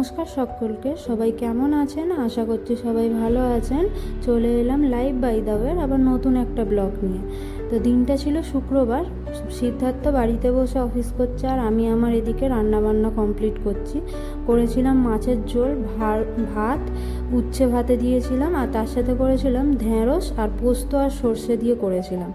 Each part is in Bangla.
নমস্কার সকলকে। সবাই কেমন আছেন? আশা করছি সবাই ভালো আছেন। চলে এলাম লাইভ বাই দাওয়ের আবার নতুন একটা ব্লগ নিয়ে। তো দিনটা ছিল শুক্রবার। সিদ্ধার্থ বাড়িতে বসে অফিস করছে আর আমি আমার এদিকে রান্নাবান্না কমপ্লিট করছি। করেছিলাম মাছের ঝোল ভাত, উচ্ছে ভাতে দিয়েছিলাম আর তার সাথে করেছিলাম ঢেঁড়স আর পোস্ত আর সর্ষে দিয়ে করেছিলাম।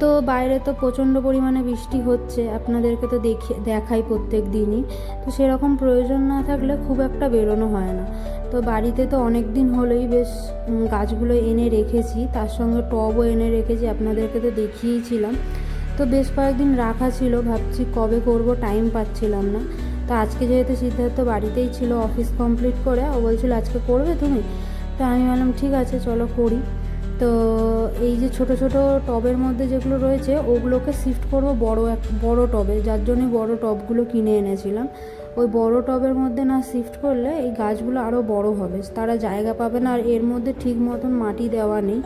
তো বাইরে তো প্রচণ্ড পরিমাণে বৃষ্টি হচ্ছে, আপনাদেরকে তো দেখি, দেখাই প্রত্যেক দিনই। তো সেরকম প্রয়োজন না থাকলে খুব একটা বেরোনো হয় না। তো বাড়িতে তো অনেক দিন হলেই বেশ গাছগুলো এনে রেখেছি, তার সঙ্গে টবও এনে রেখেছি, আপনাদেরকে তো দেখিয়েছিলাম। তো বেশ কয়েকদিন রাখা ছিল, ভাবছি কবে করব টাইম পাচ্ছিলাম না। তো আজকে যেহেতু সিদ্ধার্থ বাড়িতেই ছিল অফিস কমপ্লিট করে, ও বলছিল, আজকে করবে তুমি? তো আমি বললাম, ঠিক আছে, চলো করি। তো এই যে ছোট ছোট টবের মধ্যে যেগুলো রয়েছে, ওগুলোকে শিফট করব বড় এক, বড় টবে। যার জন্য বড় টবগুলো কিনে এনেছিলাম। ওই বড় টবের মধ্যে না শিফট করলে এই গাছগুলো আরও বড় হবে। তারা জায়গা পাবে না আর এর মধ্যে ঠিক মতন মাটি দেওয়া নেই।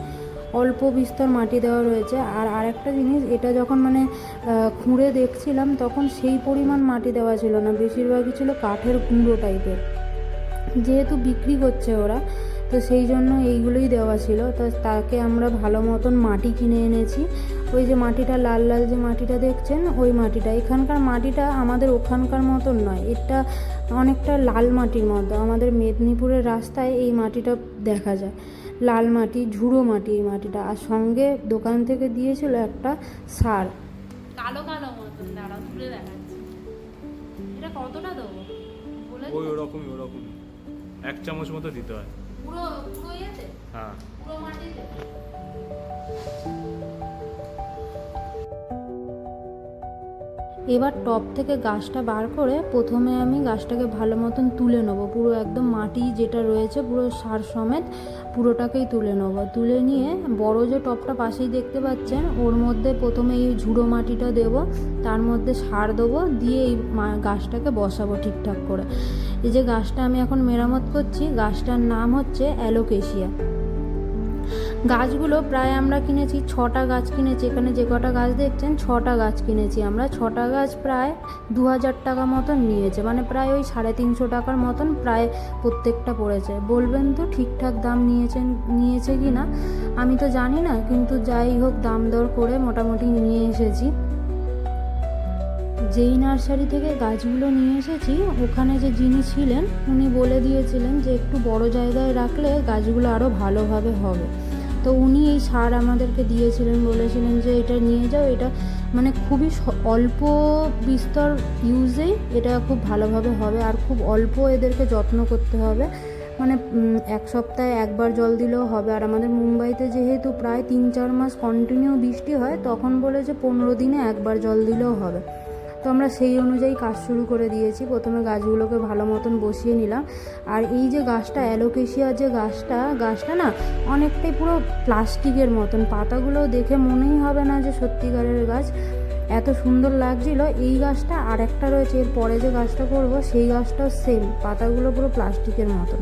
অল্প বিস্তর মাটি দেওয়া রয়েছে। আর আরেকটা জিনিস, এটা যখন মানে খুঁড়ে দেখছিলাম, তখন সেই পরিমাণ মাটি দেওয়া ছিল না। বেশিরভাগই ছিল কাঠের গুঁড়ো টাইপের যেহেতু বিক্রি করছে ওরা তো সেই জন্য এইগুলোই দেওয়া ছিল। তো তাকে আমরা ভালো মতন মাটি কিনে এনেছি। ওই যে মাটিটা লাল লাল যে মাটিটা দেখছেন ওই মাটিটা। এখানকার মাটিটা আমাদের ওখানকার মতন নয়। এটা অনেকটা লাল মাটির মতো। আমাদের মেদিনীপুরের রাস্তায় এই মাটিটা দেখা যায়। লাল মাটি ঝুড়ো মাটি এই মাটিটা। আর সঙ্গে দোকান থেকে দিয়েছিল একটা সার। কালো কালো মতন। দাঁড়াও তুলে দেখাচ্ছি। এটা কতটা দেবো? বলে ওই ওরকমই ওরকমই। এক চামচ মতো দিতে হয়। পুরো পুরো ইয়েতে? হ্যাঁ। পুরো মাটিতে? এবার টপ থেকে গাছটা বার করে প্রথমে আমি গাছটাকে ভালো মতন তুলে নেব। পুরো একদম মাটি যেটা রয়েছে, পুরো সার সমেত পুরোটাকেই তুলে নেব। তুলে নিয়ে বড় যে টপটা পাশেই দেখতে পাচ্ছেন, ওর মধ্যে প্রথমে এই ঝুড়ো মাটিটা দেব, তার মধ্যে সার দেবো, দিয়ে এই গাছটাকে বসাবো ঠিকঠাক করে। এই যে গাছটা আমি এখন মেরামত করছি, গাছটার নাম হচ্ছে অ্যালোকেশিয়া। গাছগুলো প্রায় আমরা কিনেছি, ছটা গাছ কিনেছি। এখানে যে কটা গাছ দেখছেন, ছটা গাছ কিনেছি আমরা। ছটা গাছ প্রায় দু হাজার টাকা মতন নিয়েছে। মানে প্রায় ওই সাড়ে তিনশো টাকার মতন প্রায় প্রত্যেকটা পড়েছে। বলবেন তো ঠিকঠাক দাম নিয়েছেন, নিয়েছে কি না? আমি তো জানি না, কিন্তু যাই হোক দাম দর করে মোটামুটি নিয়ে এসেছি। যেই নার্সারি থেকে গাছগুলো নিয়ে এসেছি, ওখানে যে যিনি ছিলেন, উনি বলে দিয়েছিলেন যে একটু বড় জায়গায় রাখলে গাছগুলো আরও ভালোভাবে হবে। তো উনি এই সার আমাদেরকে দিয়েছিলেন, বলেছিলেন যে এটা নিয়ে যাও, এটা মানে খুবই অল্প বিস্তর ইউজেই এটা খুব ভালোভাবে হবে আর খুব অল্প এদেরকে যত্ন করতে হবে। মানে এক সপ্তাহে একবার জল দিলেও হবে। আর আমাদের মুম্বাইতে যেহেতু প্রায় তিন চার মাস কন্টিনিউ বৃষ্টি হয়, তখন বলে যে পনেরো দিনে একবার জল দিলেও হবে। তো আমরা সেই অনুযায়ী কাজ শুরু করে দিয়েছি। প্রথমে গাছগুলোকে ভালো মতন বসিয়ে নিলাম। আর এই যে গাছটা অ্যালোকেশিয়ার যে গাছটা গাছটা না অনেকটাই পুরো প্লাস্টিকের মতন। পাতাগুলো দেখে মনেই হবে না যে সত্যিকারের গাছ। এত সুন্দর লাগছিল। এই গাছটা আর একটা রয়েছে। এর পরে যে গাছটা করব, সেই গাছটাও সেম পাতাগুলো পুরো প্লাস্টিকের মতন।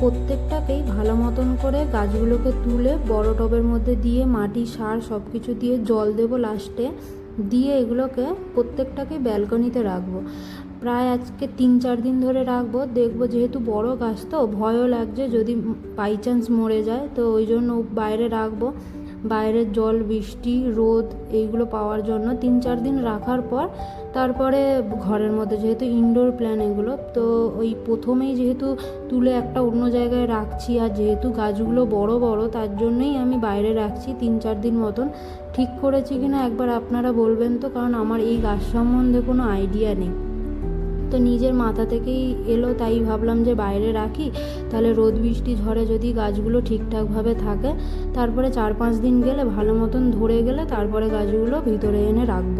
প্রত্যেকটাকেই ভালো মতন করে গাছগুলোকে তুলে বড় টবের মধ্যে দিয়ে মাটি, সার সব কিছু দিয়ে জল দেবো লাস্টে দিয়ে এগুলোকে প্রত্যেকটাকে ব্যালকনিতে রাখব। প্রায় আজকে তিন চার দিন ধরে রাখব। দেখব যেহেতু বড় গাছ তো, ভয়ও লাগছে যদি বাই চান্স মরে যায়। তো ওই জন্য বাইরে রাখব। বাইরের জল, বৃষ্টি, রোদ, এইগুলো পাওয়ার জন্য তিন চার দিন রাখার পর তারপরে ঘরের মধ্যে, যেহেতু ইনডোর প্ল্যান এগুলো, তো ওই প্রথমেই যেহেতু তুলে একটা অন্য জায়গায় রাখছি, আর যেহেতু গাছগুলো বড় বড়, তার জন্যই আমি বাইরে রাখছি তিন চার দিন মতন। ঠিক করেছি কিনা একবার আপনারা বলবেন তো, কারণ আমার এই গাছ সম্বন্ধে কোনো আইডিয়া নেই। তো নিজের মাথা থেকেই এলো, তাই ভাবলাম যে বাইরে রাখি। তাহলে রোদ বৃষ্টি ঝড়ে যদি গাছগুলো ঠিকঠাকভাবে থাকে, তারপরে চার পাঁচ দিন গেলে ভালো মতন ধরে গেলে, তারপরে গাছগুলো ভিতরে এনে রাখব।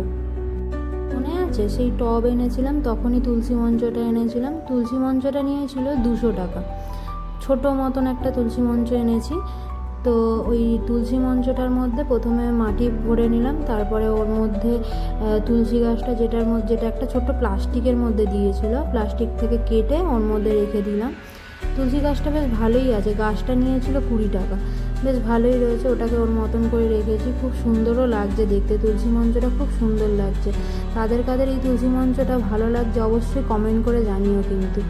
আছে। সেই টব এনেছিলাম, তখনই তুলসী মঞ্চটা এনেছিলাম। তুলসী মঞ্চটা নিয়েছিল দুশো টাকা। ছোট মতন একটা তুলসী মঞ্চ এনেছি। তো ওই তুলসী মঞ্চটার মধ্যে প্রথমে মাটি ভরে নিলাম, তারপরে ওর মধ্যে তুলসী গাছটা যেটার মধ্যে, যেটা একটা ছোট্ট প্লাস্টিকের মধ্যে দিয়েছিল, প্লাস্টিক থেকে কেটে ওর মধ্যে রেখে দিলাম। তুলসী গাছটা বেশ ভালোই আছে, গাছটা নিয়েছিল কুড়ি টাকা। বেশ ভালোই রয়েছে, ওটাকে ওর মতন করে রেখেছি, খুব সুন্দরও লাগছে দেখতে, তুলসী মঞ্চটা খুব সুন্দর লাগছে। কাদের কাদের এই তুলসী মঞ্চটা ভালো লাগছে অবশ্যই কমেন্ট করে জানিও কিন্তু।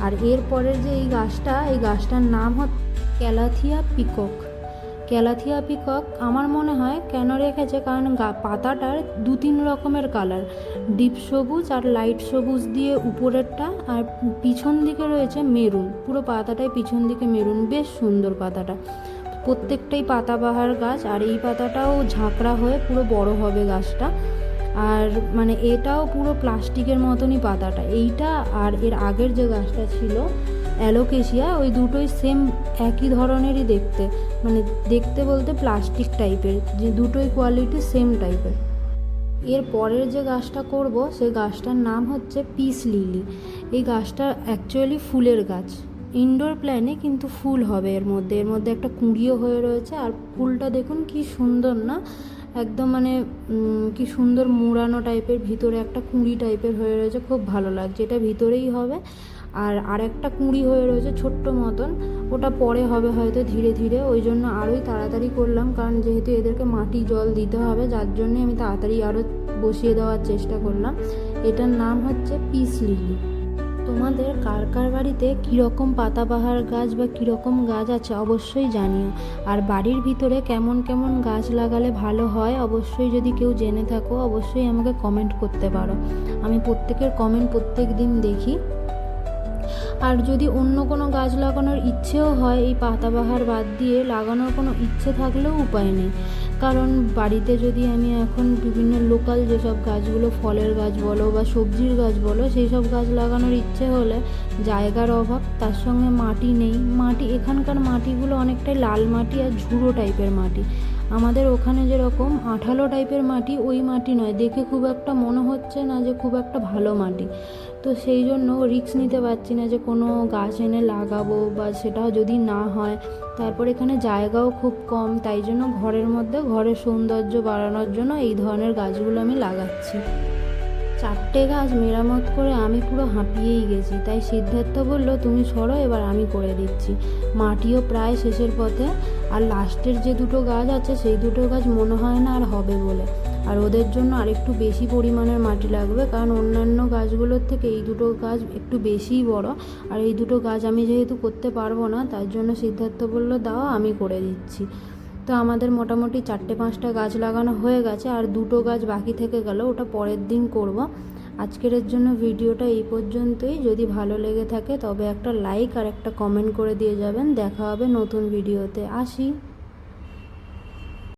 আর এরপরের যে এই গাছটা, এই গাছটার নাম হচ্ছে ক্যালাথিয়া পিকক। ক্যালাথিয়া পিকক আমার মনে হয় কেন রেখেছে? কারণ পাতাটার দু তিন রকমের কালার ডিপ সবুজ আর লাইট সবুজ দিয়ে উপরেরটা আর পিছন দিকে রয়েছে মেরুন। পুরো পাতাটাই পিছন দিকে মেরুন। বেশ সুন্দর পাতাটা। প্রত্যেকটাই পাতাবাহার গাছ আর এই পাতাটাও ঝাঁকড়া হয়ে পুরো বড় হবে গাছটা। আর মানে এটাও পুরো প্লাস্টিকের মতনই পাতাটা। এইটা আর এর আগের যে গাছটা ছিল, অ্যালোকেশিয়া, ওই দুটোই সেম একই ধরনেরই দেখতে। মানে দেখতে বলতে প্লাস্টিক টাইপের যে দুটোই কোয়ালিটি সেম টাইপের এর। পরের যে গাছটা করব, সেই গাছটার নাম হচ্ছে পিস লিলি এই গাছটা অ্যাকচুয়ালি ফুলের গাছ। ইনডোর প্ল্যানে কিন্তু ফুল হবে এর মধ্যে। এর মধ্যে একটা কুঁড়িও হয়ে রয়েছে। আর ফুলটা দেখুন কি সুন্দর না? একদম মানে কি সুন্দর মুড়ানো টাইপের ভিতরে একটা কুঁড়ি টাইপের হয়ে রয়েছে। খুব ভালো লাগছে। এটা ভিতরেই হবে। আর আরেকটা কুঁড়ি হয়ে রয়েছে ছোট্ট মতন। ওটা পরে হবে হয়তো ধীরে ধীরে। ওই জন্য আরোই তাড়াতাড়ি করলাম, কারণ যেহেতু এদেরকে মাটি জল দিতে হবে, যার জন্যে আমি তাড়াতাড়ি আরও বসিয়ে দেওয়ার চেষ্টা করলাম। এটার নাম হচ্ছে পিস লিলি। তোমাদের কার কার বাড়িতে কীরকম পাতাবাহার গাছ বা কীরকম গাছ আছে অবশ্যই জানিও। আর বাড়ির ভিতরে কেমন কেমন গাছ লাগালে ভালো হয় অবশ্যই যদি কেউ জেনে থাকো, অবশ্যই আমাকে কমেন্ট করতে পারো। আমি প্রত্যেকের কমেন্ট প্রত্যেক দিন দেখি। আর যদি অন্য কোনো গাছ লাগানোর ইচ্ছেও হয়, এই পাতাবাহার বাদ দিয়ে লাগানোর কোনো ইচ্ছে থাকলেও উপায় নেই। কারণ বাড়িতে যদি আমি এখন বিভিন্ন লোকাল যেসব গাছগুলো, ফলের গাছ বলো বা সবজির গাছ বলো সেই সব গাছ লাগানোর ইচ্ছে হলে জায়গার অভাব, তার সঙ্গে মাটি নেই। মাটি, এখানকার মাটিগুলো অনেকটাই লাল মাটি আর ঝুড়ো টাইপের মাটি। আমাদের ওখানে যেরকম আঠালো টাইপের মাটি, ওই মাটি নয়। দেখে খুব একটা মনে হচ্ছে না যে খুব একটা ভালো মাটি। তো সেই জন্য রিস্ক নিতে পারছি না যে কোনো গাছ এনে লাগাবো বা সেটাও যদি না হয়। তারপর এখানে জায়গাও খুব কম, তাই জন্য ঘরের মধ্যে ঘরের সৌন্দর্য বাড়ানোর জন্য এই ধরনের গাছগুলো আমি লাগাচ্ছি। চারটে গাছ মেরামত করে আমি পুরো হাঁপিয়েই গেছি। তাই সিদ্ধার্থ বলল, তুমি সরো, এবার আমি করে দিচ্ছি। মাটিও প্রায় শেষের পথে আর লাস্টের যে দুটো গাছ আছে, সেই দুটো গাছ মনে হয় না আর হবে বলে। আর ওদের জন্য আরেকটু বেশি পরিমাণের মাটি লাগবে, কারণ অন্যান্য গাছগুলোর থেকে এই দুটো গাছ একটু বেশিই বড়। আর এই দুটো গাছ আমি যেহেতু করতে পারব না, তার জন্য সিদ্ধার্থ বলল, দাও, আমি করে দিচ্ছি। তো আমাদের মোটামুটি চারটে পাঁচটা গাছ লাগানো হয়ে গেছে, আর দুটো গাছ বাকি থেকে গেল, ওটা পরের দিন করব। আজকের জন্য ভিডিওটা এই পর্যন্তই। যদি ভালো লেগে থাকে তবে একটা লাইক আর একটা কমেন্ট করে দিয়ে যাবেন। দেখা হবে নতুন ভিডিওতে। আসি।